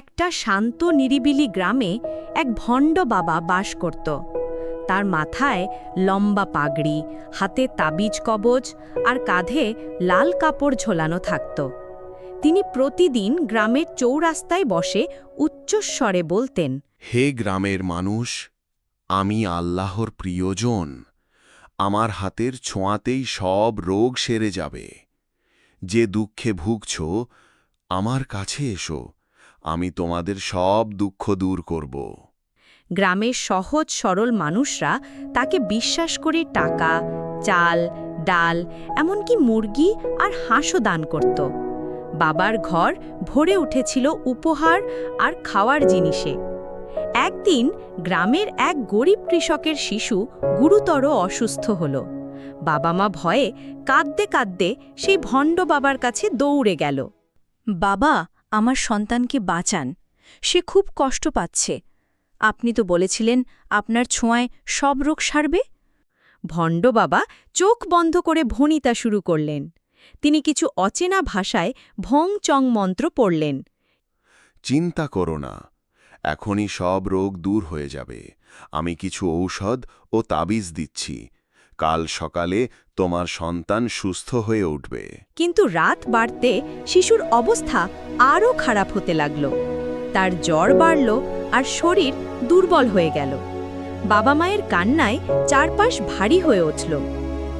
একটা শান্ত নিরিবিলি গ্রামে এক ভণ্ড বাবা বাস করত। তার মাথায় লম্বা পাগড়ি, হাতে তাবিজ কবজ আর কাঁধে লাল কাপড় ঝোলানো থাকত। তিনি প্রতিদিন গ্রামের চৌরাস্তায় বসে উচ্চস্বরে বলতেন, হে গ্রামের মানুষ, আমি আল্লাহর প্রিয়জন। আমার হাতের ছোঁয়াতেই সব রোগ সেরে যাবে। যে দুঃখে ভুগছ, আমার কাছে এসো। আমি তোমাদের সব দুঃখ দূর করব। গ্রামের সহজ সরল মানুষরা তাকে বিশ্বাস করে টাকা চাল ডাল এমনকি মুরগি আর হাঁসও দান করত। বাবার ঘর ভরে উঠেছিল উপহার আর খাওয়ার জিনিসে। একদিন গ্রামের এক গরিব কৃষকের শিশু গুরুতর অসুস্থ হল। বাবা মা ভয়ে কাঁদতে কাঁদতে সেই ভণ্ড বাবার কাছে দৌড়ে গেল। বাবা আমার সন্তানকে বাঁচান। সে খুব কষ্ট পাচ্ছে। আপনি তো বলেছিলেন আপনার ছোঁয়ায় সব রোগ সারবে? ভণ্ড বাবা চোখ বন্ধ করে ভণিতা শুরু করলেন। তিনি কিছু অচেনা ভাষায় ভং চং মন্ত্র পড়লেন। চিন্তা করো না এখনই সব রোগ দূর হয়ে যাবে। আমি কিছু ঔষধ ও তাবিজ দিচ্ছি। কাল সকালে তোমার সন্তান সুস্থ হয়ে উঠবে। কিন্তু রাত বাড়তে শিশুর অবস্থা আরও খারাপ হতে লাগল। তার জ্বর বাড়ল আর শরীর দুর্বল হয়ে গেল। বাবা মায়ের কান্নায় চারপাশ ভারী হয়ে উঠল।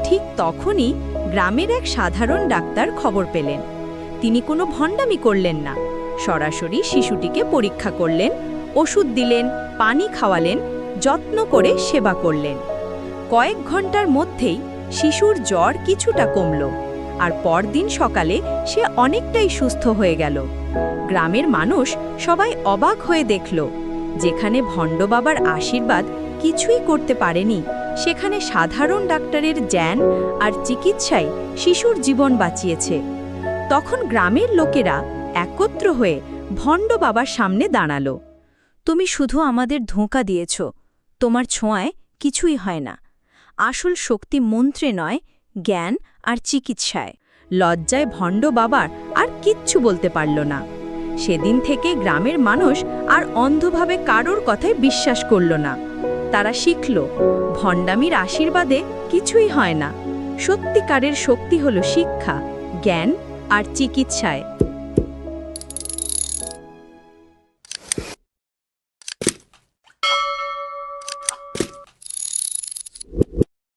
ঠিক তখনই গ্রামের এক সাধারণ ডাক্তার খবর পেলেন। তিনি কোনো ভণ্ডামি করলেন না। সরাসরি শিশুটিকে পরীক্ষা করলেন, ওষুধ দিলেন, পানি খাওয়ালেন, যত্ন করে সেবা করলেন। কয়েক ঘণ্টার মধ্যেই শিশুর জ্বর কিছুটা কমল। আর পরদিন সকালে সে অনেকটাই সুস্থ হয়ে গেল। গ্রামের মানুষ সবাই অবাক হয়ে দেখল, যেখানে ভণ্ড বাবার আশীর্বাদ কিছুই করতে পারেনি, সেখানে সাধারণ ডাক্তারের জ্ঞান আর চিকিৎসায় শিশুর জীবন বাঁচিয়েছে। তখন গ্রামের লোকেরা একত্র হয়ে ভণ্ড বাবার সামনে দাঁড়াল। তুমি শুধু আমাদের ধোঁকা দিয়েছ, তোমার ছোঁয়ায় কিছুই হয় না। আসল শক্তি মন্ত্রে নয় জ্ঞান আর চিকিৎসায়। লজ্জায় ভণ্ড বাবার আর কিচ্ছু বলতে পারল না। সেদিন থেকে গ্রামের মানুষ আর অন্ধভাবে কারোর কথায় বিশ্বাস করল না। তারা শিখল, ভণ্ডামির আশীর্বাদে কিছুই হয় না। সত্যিকারের শক্তি হলো শিক্ষা, জ্ঞান আর চিকিৎসায়।